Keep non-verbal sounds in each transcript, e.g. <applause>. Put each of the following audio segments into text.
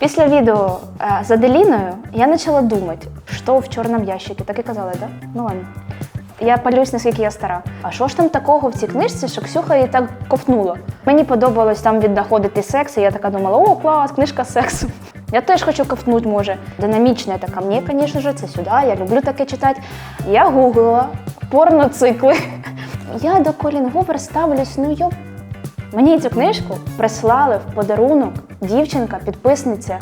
Після відео е, з Аделіною я почала думати, що в чорному ящику. Так і казали. Да? Ну ладно. Я палюсь, наскільки я стара. А що ж там такого в цій книжці, що Ксюха її так ковтнула? Мені подобалось там віднаходити секс, і я така думала, о, клас, книжка сексу. Я теж хочу ковтнути, може. Динамічне така мені, звісно ж, це сюди. Я люблю таке читати. Я гуглила порноцикли. <laughs> Я до Колін Гувер ставлюсь, ну йоп. Мені цю книжку прислали в подарунок дівчинка, підписниця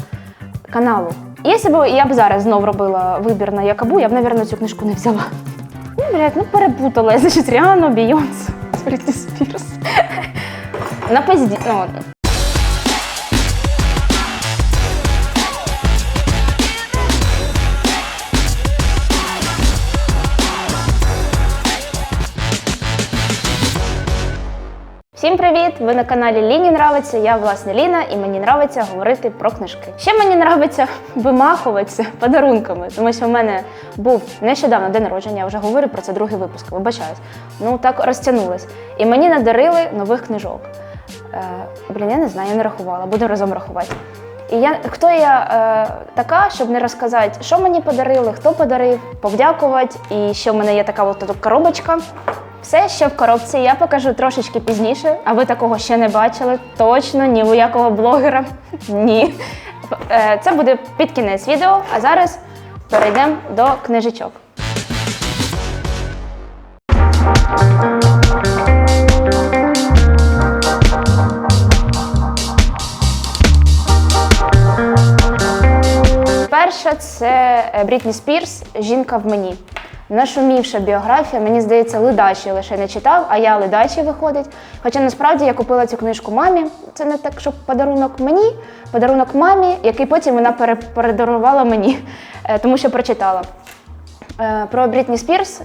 каналу. Якщо б я б зараз знов робила вибір на Якабу, я б, мабуть, цю книжку не взяла. Ну, блядь, ну перепутала. Значить, Ріано, Бійонс, Брітні Спірс. На пизді. Ну, Ви на каналі Ліні Нравиться. Я власне Ліна, і мені нравиться говорити про книжки. Ще мені нравиться <laughs> вимахуватися подарунками, тому що в мене був нещодавно день народження. Я вже говорю про це другий випуск. Вибачаюсь. Ну так розтягнулось. І мені надарили нових книжок. Е, блін, я не знаю, я не рахувала, буду разом рахувати. І я хто я е, така, щоб не розказати, що мені подарили, хто подарив, повдякувати. І ще в мене є така от коробочка. Все ще в коробці я покажу трошечки пізніше, а ви такого ще не бачили. Точно ні у якого блогера. <laughs> Ні. Е, Це буде під кінець відео, а зараз перейдемо до книжечок. Перша це е, Брітні Спірс Жінка в мені. Нашумівша біографія, мені здається, ледачі лише не читав, а я ледачі виходить. Хоча насправді я купила цю книжку мамі. Це не так, щоб подарунок мені, подарунок мамі, який потім вона пере- передарувала мені, <laughs> е, тому що прочитала. Е, Про Брітні Спірс,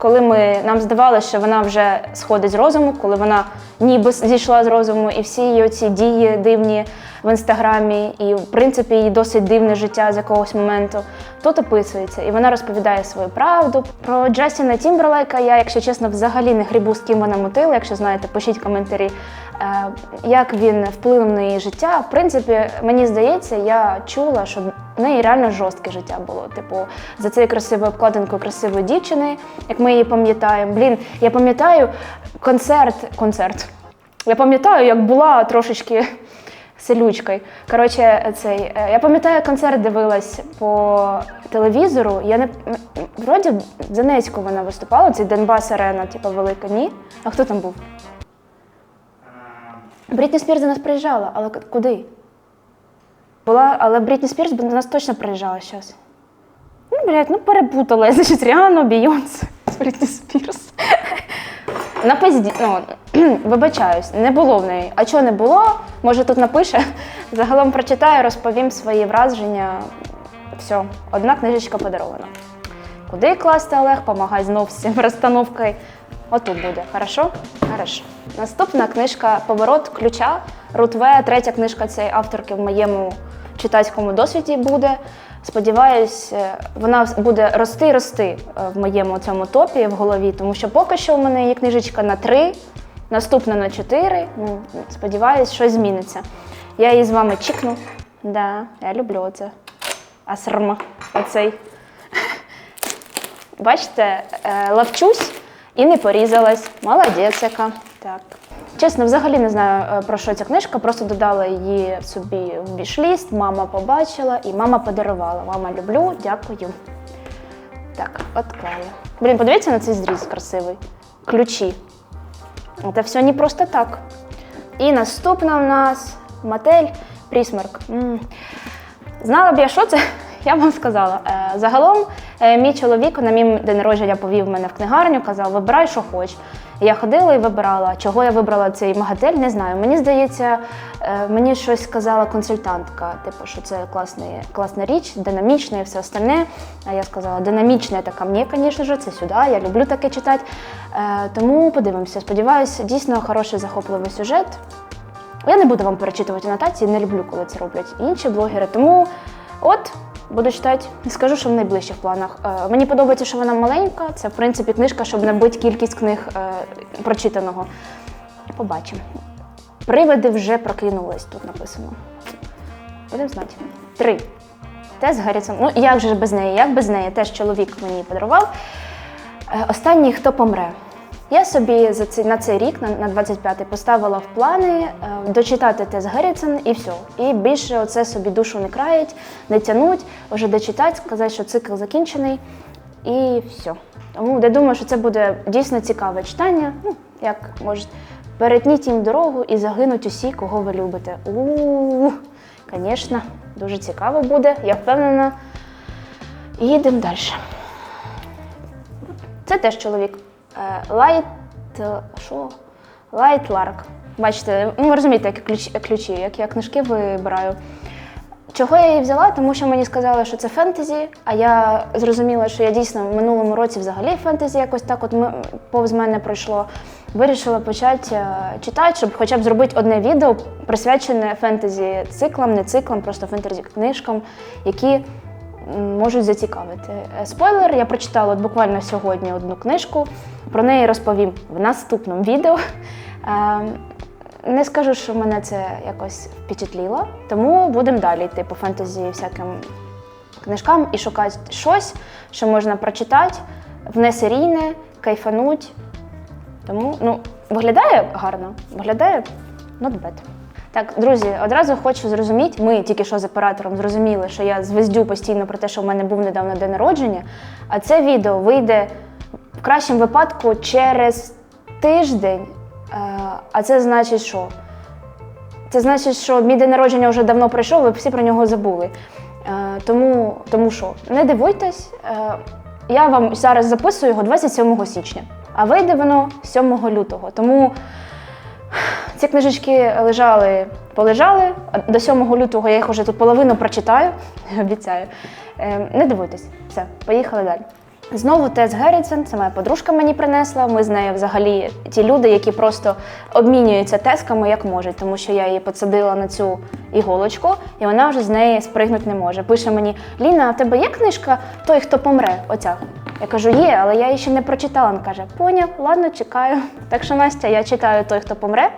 коли ми нам здавалося, що вона вже сходить з розуму, коли вона ніби зійшла з розуму, і всі її оці дії дивні в інстаграмі, і в принципі її досить дивне життя з якогось моменту. Тут описується, і вона розповідає свою правду. Про Джастіна Тімберлейка я, якщо чесно, взагалі не грібу, з ким вона мотила. Якщо знаєте, пишіть коментарі, як він вплинув на її життя. В принципі, мені здається, я чула, що в неї реально жорстке життя було. Типу, за цією красивою обкладинкою красивої дівчини, як ми її пам'ятаємо. Блін, я пам'ятаю концерт, концерт. Я пам'ятаю, як була трошечки селючкою. Коротше, цей, е, я пам'ятаю, концерт дивилась по телевізору. Я не вроді в Донецьку вона виступала, цей Донбас Арена, типу, велика, ні. А хто там був? Брітні Спірс до нас приїжджала, але куди? Була, але Брітні Спірс до нас точно приїжджала зараз. Ну, блядь, ну перепутала. <laughs> Значить, Ріану, Бійонс, Брітні Спірс. <laughs> На пизді, ну, <clears throat> вибачаюсь, не було в неї. А чого не було? Може тут напише. <laughs> Загалом прочитаю, розповім свої враження. Все, одна книжечка подарована. Куди класти Олег? Помагай знов з цим розстановкою. Отут буде, хорошо? Хорошо. Наступна книжка Поворот ключа. Рут В. Третя книжка цієї авторки в моєму читацькому досвіді буде. Сподіваюсь, е, вона буде рости і рости е, в моєму цьому топі в голові, тому що поки що у мене є книжечка на три, наступна на чотири. Ну, сподіваюсь, щось зміниться. Я її з вами чікну. Да, я люблю це. Асрма. Оцей. Бачите, е, лавчусь і не порізалась. Молодець яка. Так. Чесно, взагалі не знаю е, про що ця книжка, просто додала її собі в бішліст, мама побачила і мама подарувала. Мама люблю, дякую. Так, отклали. Блін, подивіться на цей зріз красивий. Ключі. Це все не просто так. І наступна в нас Матель Прісмерк. М. Знала б я, що це, <laughs> я вам сказала. Е, Загалом, мій чоловік на мій день народження повів мене в книгарню, казав, вибирай, що хочеш. І Я ходила і вибирала. Чого я вибрала цей магатель, не знаю. Мені здається, е, мені щось сказала консультантка, типу, що це класний, класна річ, динамічна і все остальне. А я сказала, динамічне це ко мені, звісно ж, це сюди, я люблю таке читати. Е, Тому подивимося. Сподіваюся, дійсно хороший захопливий сюжет. Я не буду вам перечитувати анотації, не люблю, коли це роблять інші блогери. Тому от буду читати. Не скажу, що в найближчих планах. Е, мені подобається, що вона маленька. Це в принципі книжка, щоб набити кількість книг е, прочитаного. Побачимо. Привиди вже прокинулись, тут написано. Будемо знати. Три. Тес Гаррісон. Ну, як же без неї? Як без неї? Теж чоловік мені подарував. Е, Останній, хто помре. Я собі за цей, на цей рік, на, на 25-й, поставила в плани е, дочитати Тес Геррітсон і все. І більше оце собі душу не крають, не тянуть, вже дочитати, сказати, що цикл закінчений. І все. Тому я думаю, що це буде дійсно цікаве читання. Ну, як може, перетніть їм дорогу і загинуть усі, кого ви любите. У, звісно, дуже цікаво буде, я впевнена. І йдемо далі. Це теж чоловік. Е, Лайт. е, Що? Лайт Ларк. Бачите, ну ви розумієте, які ключі, як я книжки вибираю. Чого я її взяла? Тому що мені сказали, що це фентезі, а я зрозуміла, що я дійсно в минулому році взагалі фентезі якось так от повз мене пройшло. Вирішила почати е, читати, щоб хоча б зробити одне відео, присвячене фентезі циклам, не циклам, просто фентезі книжкам, які можуть зацікавити. Е, Спойлер, я прочитала буквально сьогодні одну книжку. Про неї розповім в наступному відео. Е, Не скажу, що мене це якось впечатліло, тому будемо далі йти по фентезі всяким книжкам і шукати щось, що можна прочитати, в несерійне, кайфануть. Тому ну, виглядає гарно, виглядає not bad. Так, друзі, одразу хочу зрозуміти, ми тільки що з оператором зрозуміли, що я звездю постійно про те, що в мене був недавно день народження, а це відео вийде в кращому випадку через тиждень. Е, А це значить, що? Це значить, що мій день народження вже давно пройшов, ви всі про нього забули. Е, Тому, тому що не дивуйтесь, е, я вам зараз записую його 27 січня, а вийде воно 7 лютого. Тому ці книжечки лежали, полежали. До 7 лютого я їх вже тут половину прочитаю, <laughs> обіцяю. Е, Не дивуйтесь, все, поїхали далі. Знову Тес Геррітсон, це моя подружка мені принесла. Ми з нею взагалі ті люди, які просто обмінюються тесками як можуть, тому що я її посадила на цю іголочку, і вона вже з неї спригнути не може. Пише мені: Ліна, а в тебе є книжка Той, хто помре? Оця. Я кажу, є, але я її ще не прочитала. Вона каже, поняв, ладно, чекаю. Так що, Настя, я читаю той, хто помре,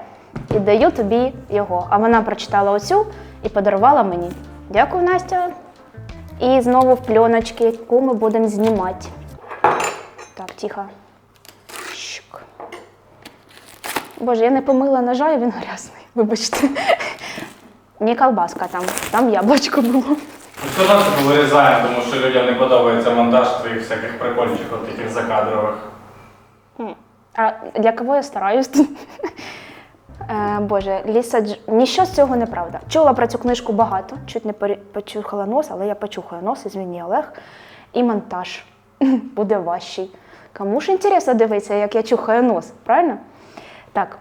і даю тобі його. А вона прочитала оцю і подарувала мені. Дякую, Настя. І знову в пленочки, яку ми будемо знімати. Так, тихо. Щук. Боже, я не помила ножа, і він грязний. Вибачте. Не колбаска там, там яблучко було. Все одно це вирізаємо, тому що людям не подобається монтаж твоїх всяких прикольчиків, таких закадрових. А для кого я стараюсь? Е, Боже, Ліса Дж... Ніщо з цього не правда. Чула про цю книжку багато, чуть не почухала нос, але я почухаю нос, ізвині, Олег. І монтаж <laughs> буде важчий. Кому ж інтересно дивитися, як я чухаю нос, правильно? Так.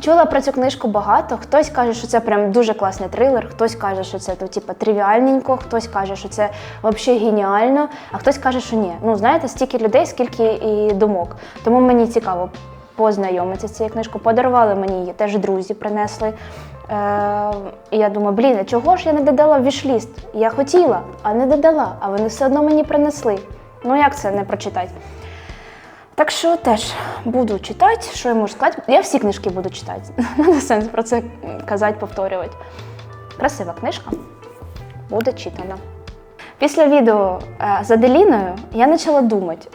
Чула про цю книжку багато. Хтось каже, що це прям дуже класний трилер, хтось каже, що це то, типу, тривіальненько, хтось каже, що це взагалі геніально, а хтось каже, що ні. Ну, знаєте, стільки людей, скільки і думок. Тому мені цікаво познайомитися з цією книжкою. Подарували мені її, теж друзі принесли. Е, і я думаю, блін, а чого ж я не додала вішліст? Я хотіла, а не додала, а вони все одно мені принесли. Ну як це не прочитати? Так що теж буду читати, що я можу сказати. Я всі книжки буду читати. <laughs> Не сенс про це казати, повторювати. Красива книжка буде читана. Після відео е, з Аделіною я почала думати: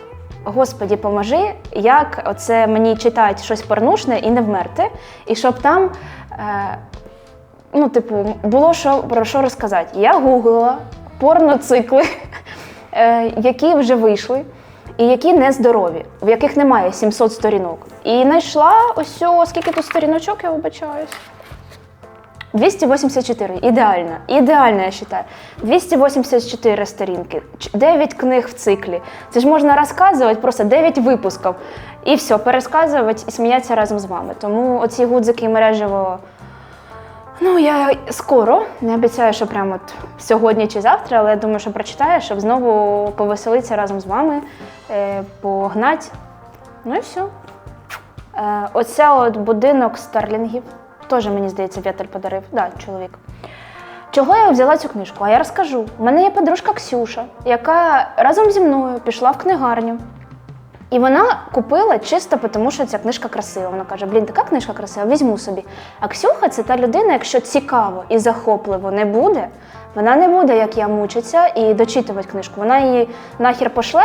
Господі, поможи, як оце мені читати щось порнушне і не вмерти, і щоб там. Е, Ну, типу, було що про що розказати. Я гуглила порноцикли, <laughs> е, які вже вийшли, і які нездорові, в яких немає 700 сторінок. І знайшла ось скільки тут сторіночок, я вибачаюсь. 284. Ідеально. Ідеально, я вважаю. 284 сторінки, 9 книг в циклі. Це ж можна розказувати просто 9 випусків. І все, пересказувати і сміятися разом з вами. Тому оці гудзики і мережево. Ну, я скоро, не обіцяю, що прямо от сьогодні чи завтра, але я думаю, що прочитаю, щоб знову повеселитися разом з вами, е, погнать. Ну і все. Е, оця от будинок старлінгів, теж, мені здається, Вєтель подарив. Да, чоловік. Чого я взяла цю книжку? А я розкажу. У мене є подружка Ксюша, яка разом зі мною пішла в книгарню І вона купила чисто тому, що ця книжка красива. Вона каже: Блін, така книжка красива, візьму собі. А Ксюха це та людина, якщо цікаво і захопливо не буде, вона не буде, як я, мучитися і дочитувати книжку. Вона її нахер пошле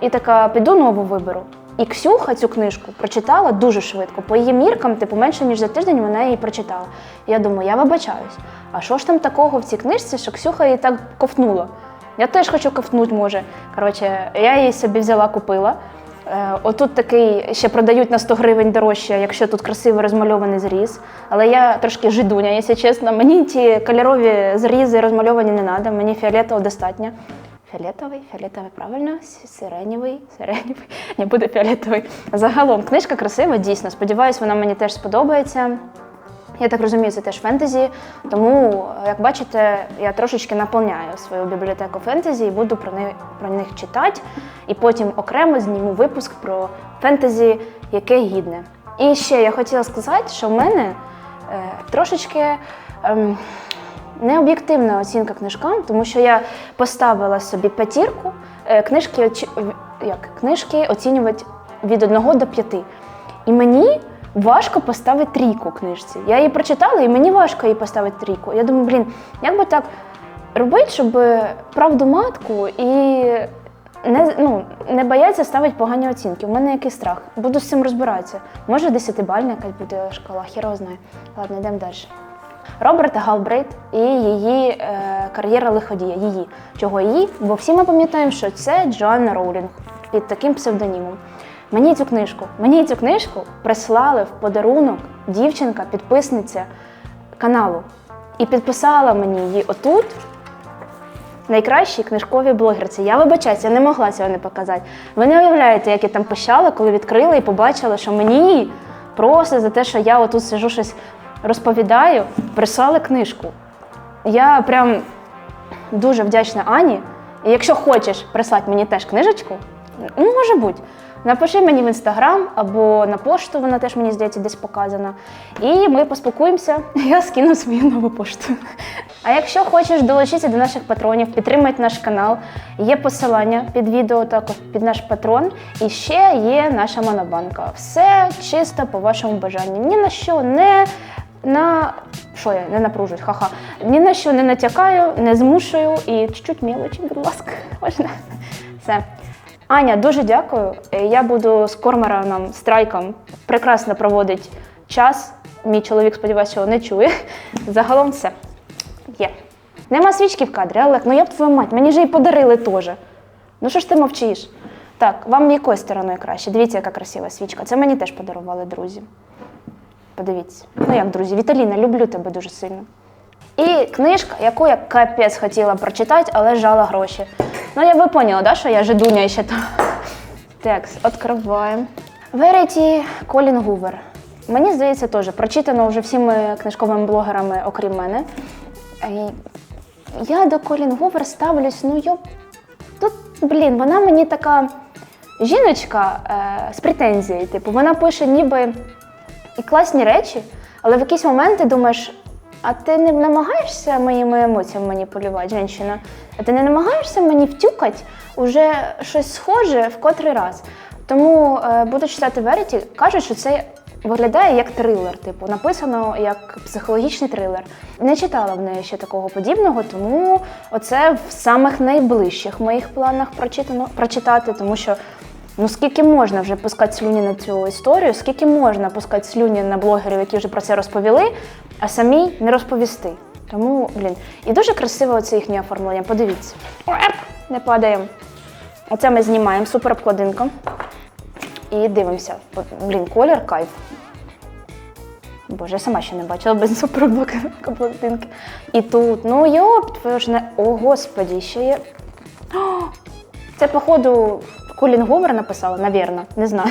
і така, піду нову виберу. І Ксюха цю книжку прочитала дуже швидко. По її міркам, типу, менше ніж за тиждень вона її прочитала. Я думаю, я вибачаюсь. А що ж там такого в цій книжці, що Ксюха її так ковтнула? Я теж хочу ковтнути, може. Коротше, я її собі взяла, купила. Е, Отут такий ще продають на 100 гривень дорожче, якщо тут красивий розмальований зріз. Але я трошки жидуня, якщо чесно. Мені ті кольорові зрізи розмальовані не треба, мені фіолетового достатньо. Фіолетовий, фіолетовий, правильно, сиренєвий, сиренєвий, <laughs> не буде фіолетовий. Загалом книжка красива, дійсно. Сподіваюсь, вона мені теж сподобається. Я так розумію, це теж фентезі, тому, як бачите, я трошечки наповняю свою бібліотеку фентезі і буду про них, про них читати. І потім окремо зніму випуск про фентезі, яке гідне. І ще я хотіла сказати, що в мене е, трошечки ем, необ'єктивна оцінка книжкам, тому що я поставила собі п'ятірку, е, книжки, як, книжки оцінювати від 1 до 5. І мені важко поставити трійку книжці. Я її прочитала, і мені важко її поставити трійку. Я думаю, блін, як би так робити, щоб правду матку і не, ну, не бояться ставити погані оцінки. У мене якийсь страх. Буду з цим розбиратися. Може, десятибальна якась буде шкала, хіро знає. Ладно, йдемо далі. Роберта Галбрейт і її е, кар'єра лиходія. Її. Чого її? Бо всі ми пам'ятаємо, що це Джоанна Роулінг під таким псевдонімом. Мені цю книжку, мені цю книжку прислали в подарунок дівчинка, підписниця каналу. І підписала мені її отут, найкращій книжковій блогерці. Я вибачаюсь, я не могла цього не показати. Ви не уявляєте, як я там пищала, коли відкрила і побачила, що мені просто за те, що я отут сижу щось розповідаю, прислали книжку. Я прям дуже вдячна Ані. І якщо хочеш прислати мені теж книжечку, ну може бути. Напиши мені в інстаграм або на пошту, вона теж мені здається десь показана. І ми поспілкуємося. <laughs> Я скину свою нову пошту. А якщо хочеш долучитися до наших патронів, підтримати наш канал, є посилання під відео також під наш патрон. І ще є наша монобанка. Все чисто по вашому бажанню. Ні на що не на що я не напружуюсь, ха-ха. Ні на що не натякаю, не змушую і чуть-чуть мелочі, будь ласка, <laughs> можна. Все. Аня, дуже дякую. Я буду з Кормораном, страйком прекрасно проводити час. Мій чоловік, сподіваюся, що не чує. <laughs> Загалом все. Є. Нема свічки в кадрі, Олег, ну я б твою мать, мені ж її подарили теж. Ну що ж ти мовчиш? Так, вам якою стороною краще? Дивіться, яка красива свічка. Це мені теж подарували друзі. Подивіться. Ну як, друзі, Віталіна, люблю тебе дуже сильно. І книжка, яку я капець хотіла прочитати, але жала гроші. Ну, я ви поняли, да, що я жидуня ще там. Текст, відкриваємо. Веріті Колін Гувер. Мені здається, теж прочитано вже всіми книжковими блогерами, окрім мене. Я до Колін Гувер ставлюсь, ну йоп. Тут, блін, вона мені така жіночка е, з претензією. Типу, вона пише ніби і класні речі, але в якийсь момент ти думаєш, а ти не намагаєшся моїми емоціями маніпулювати, жінка? А ти не намагаєшся мені втюкати уже щось схоже в котрий раз. Тому е, буду читати Веріті, кажуть, що це виглядає як трилер, типу, написано як психологічний трилер. Не читала в неї ще такого подібного, тому оце в самих найближчих моїх планах прочитано, прочитати, тому що Ну скільки можна вже пускати слюні на цю історію, скільки можна пускати слюні на блогерів, які вже про це розповіли, а самі не розповісти. Тому, блін, і дуже красиво оце їхнє оформлення. Подивіться. Оеп, Не падаємо. Оце ми знімаємо, супер обкладинка. І дивимося. Блін, колір кайф. Боже, я сама ще не бачила без супер обкладинки. І тут, ну йоп, твою ж не. О, господі, ще є. Це, походу, Колін Говер написала, навірно, не знаю.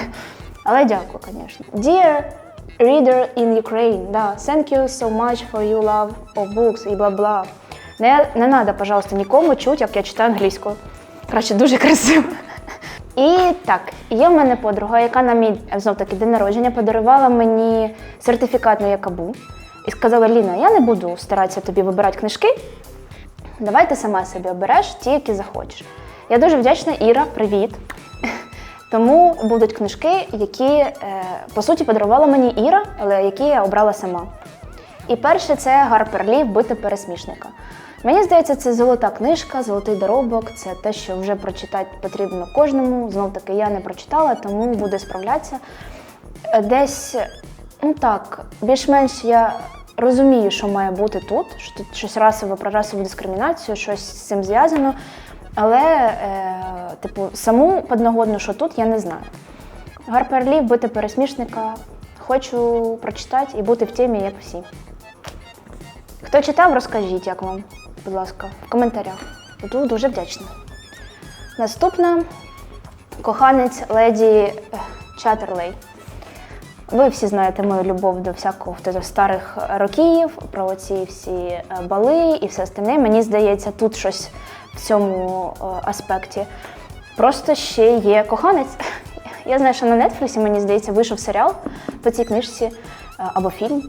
Але дякую, звісно. Dear reader in Ukraine, да, thank you so much for your love of books і бла-бла. Не, не треба, пожалуйста, нікому чути, як я читаю англійською. Краще, дуже красиво. І так, є в мене подруга, яка на мій знов таки день народження подарувала мені сертифікат на Якабу. І сказала: Ліна, я не буду старатися тобі вибирати книжки. Давай ти сама собі обереш ті, які захочеш. Я дуже вдячна, Іра, привіт. <laughs> Тому будуть книжки, які е, по суті подарувала мені Іра, але які я обрала сама. І перше це Гарпер Лі «Вбити пересмішника. Мені здається, це золота книжка, золотий доробок. Це те, що вже прочитати потрібно кожному. Знов таки я не прочитала, тому буду справлятися. Е, Десь, ну так, більш-менш я розумію, що має бути тут, що тут щось расове про расову дискримінацію, щось з цим зв'язано. Але, е, типу, саму подногодну, що тут, я не знаю. Гарпер Лі «Вбити пересмішника. Хочу прочитати і бути в темі, як всі. Хто читав, розкажіть, як вам, будь ласка, в коментарях. Буду дуже вдячна. Наступна коханець леді е, Чатерлей. Ви всі знаєте мою любов до всякого до старих років, про ці всі е, бали і все остальне. Мені здається, тут щось в цьому е, аспекті. Просто ще є коханець. Я знаю, що на Нетфліксі, мені здається, вийшов серіал по цій книжці е, або фільм.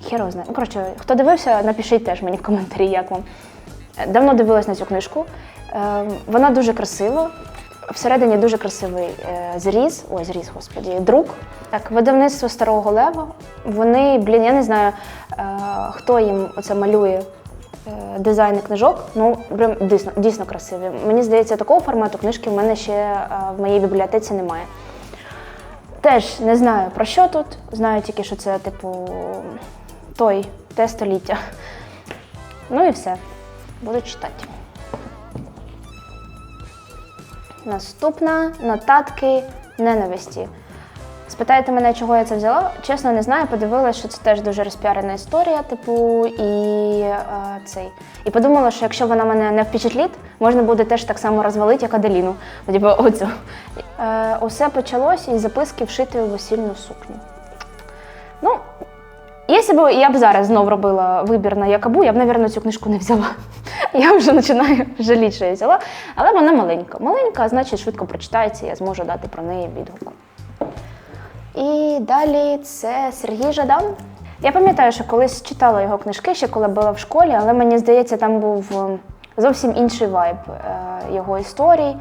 Хіро. Ну, коротше, хто дивився, напишіть теж мені в коментарі, як вам. Е, Давно дивилась на цю книжку. Вона дуже красива. Всередині дуже красивий зріз, ой, зріз, господі, друк. Так, видавництво старого лева. Вони, блін, я не знаю, хто їм оце малює дизайни книжок. Ну, прям дійсно, дійсно красиві. Мені здається, такого формату книжки в мене ще е, в моїй бібліотеці немає. Теж не знаю про що тут. Знаю тільки, що це, типу, той те століття. Ну і все. Буду читати. Наступна нотатки ненависті. Спитаєте мене, чого я це взяла? Чесно, не знаю. Подивилася, що це теж дуже розпіарена історія, типу, і е, цей. І подумала, що якщо вона мене не впечатлить, можна буде теж так само розвалити, як Аделіну. Ну, Типу, оцю. Е, усе почалось із записки вшити у весільну сукню. Ну, Якщо б я б зараз знов робила вибір на Якабу, я б, мабуть, цю книжку не взяла. Я вже починаю жаліти, що я взяла. Але вона маленька. Маленька, значить швидко прочитається, я зможу дати про неї відгук. І далі це Сергій Жадан. Я пам'ятаю, що колись читала його книжки, ще коли була в школі, але мені здається, там був е, зовсім інший вайб е, його історій.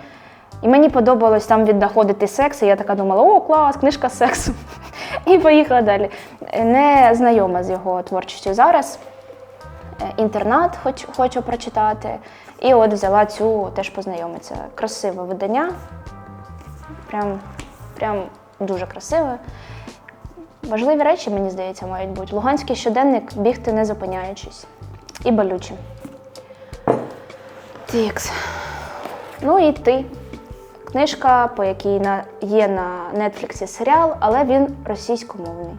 І мені подобалось там віднаходити секс, і я така думала, о, клас, книжка сексу. <laughs> І поїхала далі. Не знайома з його творчістю зараз. Е, Інтернат хоч, хочу прочитати. І от взяла цю теж познайомитися. Красиве видання. Прям, прям дуже красиве. Важливі речі, мені здається, мають бути. Луганський щоденник бігти не зупиняючись. І болюче. Тікс. Ну і ти. Книжка, по якій є на Нетфліксі серіал, але він російськомовний.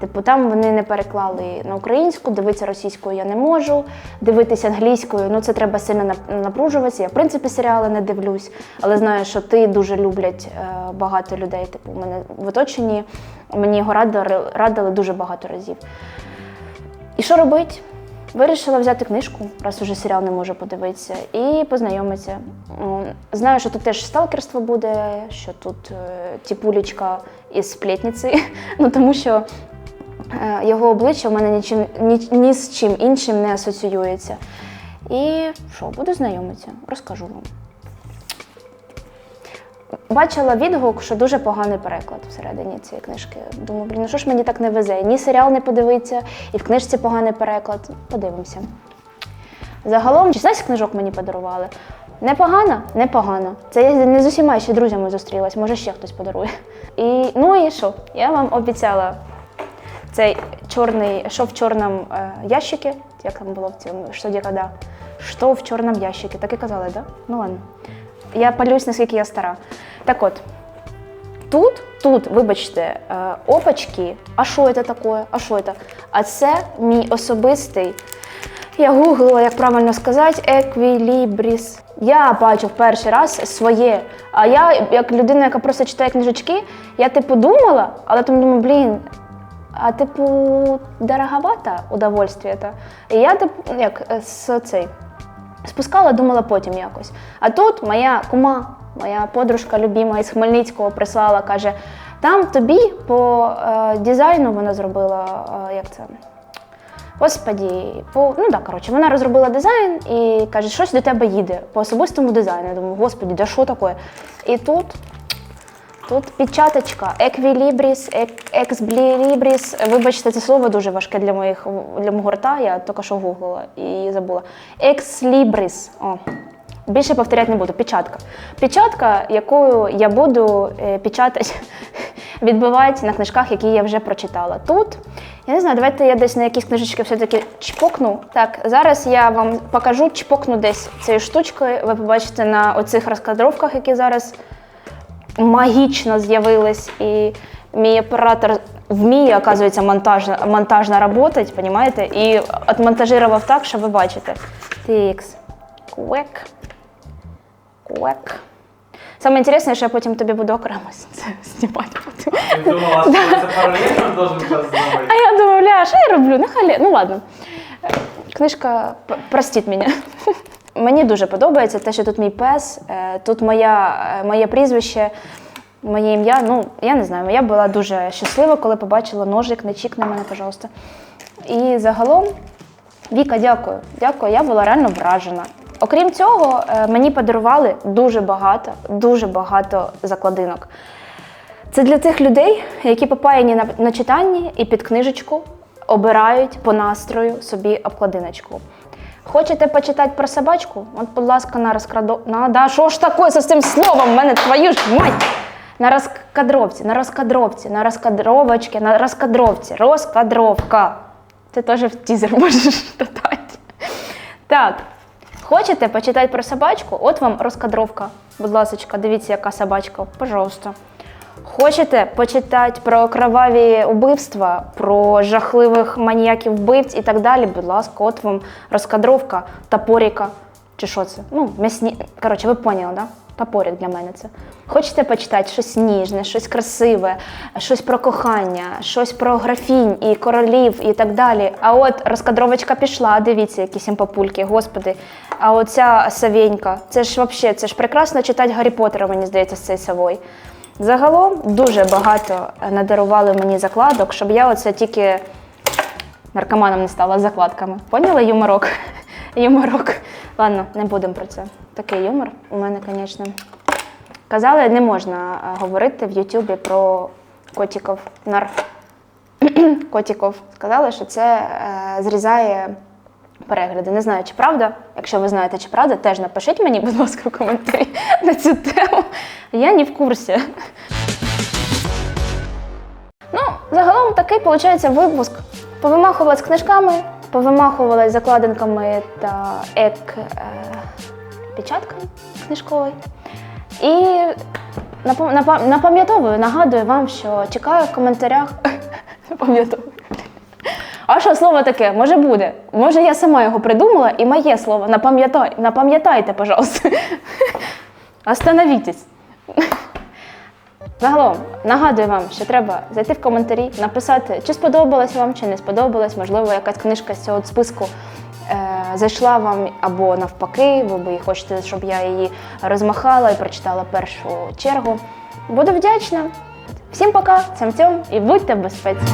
Типу, там вони не переклали на українську, дивитися російською я не можу, дивитися англійською, ну це треба сильно напружуватися. Я в принципі серіали не дивлюсь, але знаю, що ти дуже люблять е, багато людей. Типу, у мене в оточенні мені його радили, радили дуже багато разів. І що робити? Вирішила взяти книжку, раз уже серіал не можу подивитися, і познайомитися. Знаю, що тут теж сталкерство буде, що тут е, тіпулечка із сплетниці, <laughs> ну тому що його обличчя в мене нічим, ні, ні з чим іншим не асоціюється. І що, буду знайомитися, розкажу вам. Бачила відгук, що дуже поганий переклад всередині цієї книжки. Думаю, блін, ну що ж мені так не везе? Ні серіал не подивиться, і в книжці поганий переклад. Подивимося. Загалом 16 книжок мені подарували. Непогано? Непогано. Це я не з усіма ще друзями зустрілась, може ще хтось подарує. І, ну і що? Я вам обіцяла цей чорний, що в чорному е, ящику, як там було в цьому, що коли? Що в чорному ящику? Так і казали? Да? Ну ладно. Я палюсь, наскільки я стара. Так от, тут, тут, вибачте, е, опачки, а що це таке? А що це? А це мій особистий. Я гуглила, як правильно сказати, еквілібріс. Я бачу в перший раз своє. А я, як людина, яка просто читає книжечки, я типу думала, але потім думаю, блін, а типу, дороговато удовольствие это. І я типу, як е, з цей спускала, думала потім якось. А тут моя кума, моя подружка любима із Хмельницького прислала, каже: там тобі по е, дизайну вона зробила, е, як це. Господі, по ну так, коротше, вона розробила дизайн і каже, щось до тебе їде по особистому дизайну. Я думаю, господі, да що таке? І тут Тут печаточка, еквілібріс, ексблібріс. Вибачте, це слово дуже важке для моїх для мого рта. Я тільки що гуглила і забула. Екслібріс. О. Більше повторяти не буду. Печатка. Печатка, якою я буду е, печатати, <laughs> відбивати на книжках, які я вже прочитала. Тут, я не знаю, давайте я десь на якісь книжечки все-таки чпокну. Так, зараз я вам покажу, чпокну десь цією штучкою. Ви побачите на оцих розкадровках, які зараз магічно з'явились, і мій оператор вміє, оказується, монтажно, монтажно работать, понимаєте? І отмонтажував так, що ви бачите. Тікс. Квек. Квек. Саме інтересне, що я потім тобі буду окремо це знімати. потім. Ти думала, що <laughs> це паралельно должен зробити? А я думаю, бля, що я роблю? Нехай, ну ладно. Книжка простіть мене. <laughs> Мені дуже подобається те, що тут мій пес, е, тут моя, е, моє прізвище, моє ім'я. Ну, я не знаю, я була дуже щаслива, коли побачила ножик, не чікни мене, пожалуйста. І загалом, Віка, дякую. Дякую, я була реально вражена. Окрім цього, е, мені подарували дуже багато, дуже багато закладинок. Це для тих людей, які попаяні на, на читанні і під книжечку обирають по настрою собі обкладиночку. Хочете почитати про собачку? От, будь ласка, на розкрадо... На, да, що ж таке з цим словом? В мене твою ж мать! На розкадровці, на розкадровці, на розкадровочці, на розкадровці, розкадровка. Ти теж в тізер можеш <laughs> додати. Так, хочете почитати про собачку? От вам розкадровка. Будь ласка, дивіться, яка собачка. Пожалуйста. Хочете почитати про кроваві убивства, про жахливих маніяків вбивць і так далі? Будь ласка, от вам розкадровка топоріка. Чи що це? Ну, м'ясні. Коротше, ви поняли, да? Топорик для мене це. Хочете почитати щось ніжне, щось красиве, щось про кохання, щось про графінь і королів і так далі. А от розкадровочка пішла, дивіться, які сімпапульки, господи. А оця совенька, це ж взагалі, це ж прекрасно читати Гаррі Поттера, мені здається, з цією совою. Загалом дуже багато надарували мені закладок, щоб я оце тільки наркоманом не стала закладками. Поняли юморок? <laughs> Юморок. Ладно, не будемо про це. Такий юмор у мене, звісно. Казали, не можна е, говорити в Ютубі про котиків. Нар... <clears throat> котиків. Сказали, що це е, зрізає перегляди. Не знаю, чи правда. Якщо ви знаєте, чи правда, теж напишіть мені, будь ласка, коментарі <laughs> на цю тему. Я не в курсі. Ну, загалом такий виходить випуск. Повимахувалась книжками, повимахувалась закладинками та ек е, печатками книжковою. І напам- напам- напам'ятовую, нагадую вам, що чекаю в коментарях. <laughs> Напам'ятовую. Що слово таке? Може буде? Може, я сама його придумала і моє слово. Напам'ятай, напам'ятайте, пожалуйста. <laughs> Остановітесь. Загалом нагадую вам, що треба зайти в коментарі, написати, чи сподобалось вам, чи не сподобалось. Можливо, якась книжка з цього списку е, зайшла вам або навпаки, ви би хочете, щоб я її розмахала і прочитала першу чергу. Буду вдячна. Всім пока, цям цьом і будьте в безпеці.